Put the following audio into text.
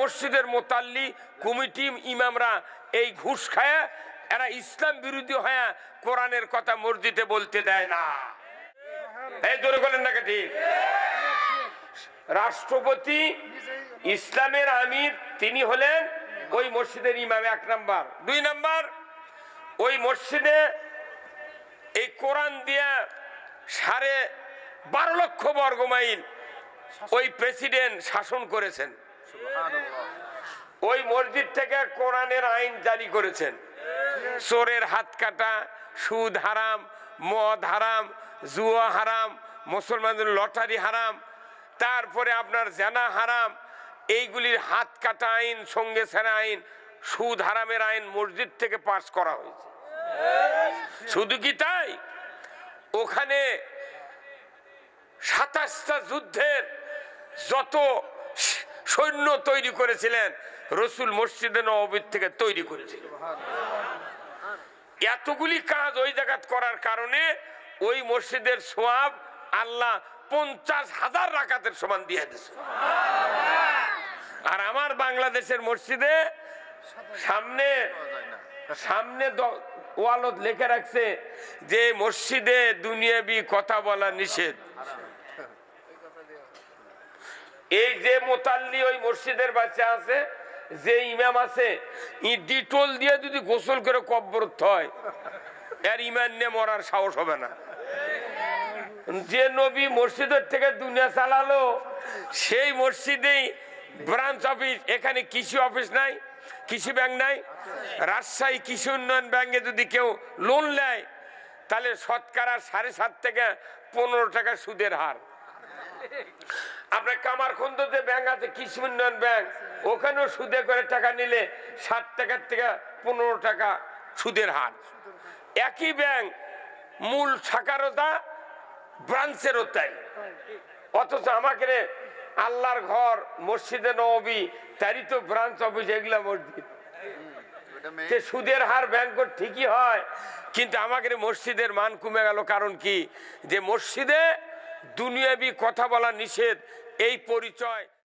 মসজিদের মোতাল্লি কমিটি ইমামরা এই ঘুষ খায়, এরা ইসলাম বিরোধী হয়ে কোরআনের কথা মসজিদে বলতে দেয় না। এই ধরে বলেন না ঠিক? রাষ্ট্রপতি ইসলামের আমির, তিনি হলেন ওই মসজিদের ইমাম এক নাম্বার। দুই নাম্বার, ওই মসজিদে এই কোরআন দিয়া সাড়ে বারো লক্ষ বর্গ মাইল ওই প্রেসিডেন্ট শাসন করেছেন। ওই মসজিদ থেকে কোরআনের আইন জারি করেছেন। চোরের হাত কাটা, সুদ হারাম, মদ হারাম, জুয়া হারাম, মুসলমানদের লটারি হারাম, তারপরে আপনার জেনা হারাম, এইগুলির হাত কাটা আইন, সঙ্গে সেরা আইন, সুদ হারামের আইন মসজিদ থেকে পাস করা হয়েছে। শুধু কি তাই? ওখানে সাতাশটা যুদ্ধের যত সৈন্য তৈরি করেছিলেন, রসুল মসজিদে নবীর থেকে তৈরি করেছিলেন এতগুলি কাজ ওই জায়গাত করার কারণে ওই মসজিদের সোয়াব আল্লাহ পঞ্চাশ হাজার রাকাতের সমান দিয়ে দিছে আর আমার বাংলাদেশের মসজিদে সামনে সামনে ওয়ালত লেখে রাখছে যে মসজিদে দুনিয়াবি কথা বলা নিষেধ। এই যে মোতাল্লি ওই মসজিদের বাচ্চা আছে, যে ইমাম আছে ডিটোল দিয়ে যদি গোসল করে কব্বরত হয়, এর ইমান নিয়ে মরার সাহস হবে না। যে নবী মসজিদের থেকে দুনিয়া চালালো, সেই মসজিদেই ব্রাঞ্চ অফিস এখানে কৃষি অফিস নাই, কৃষি ব্যাংক নাই। রাজশাহী কৃষি উন্নয়ন ব্যাংকে যদি কেউ লোন নেয়, তাহলে শতকরা সাড়ে সাত থেকে পনেরো টাকা সুদের হার। আপনার কামারখন্দ যে ব্যাংক আছে, কৃষি উন্নয়ন ব্যাংক, ওখানেও সুদে করে টাকা নিলে ষাট টাকার থেকে পনেরো টাকা সুদের হার। একই ব্যাংক মূল শাখারও তা ব্রাঞ্চেরও তাই। অথচ আমাকে আল্লাহর ঘর, মসজিদে নবী, তারই তো ব্রাঞ্চ অফিস এগুলা মসজিদ। সুদের হার ব্যাংক ঠিকই হয়, কিন্তু আমাকে মসজিদের মান কমে গেল। কারণ কি? যে মসজিদে দুনিয়াবি কথা বলা নিষেধ এই পরিচয়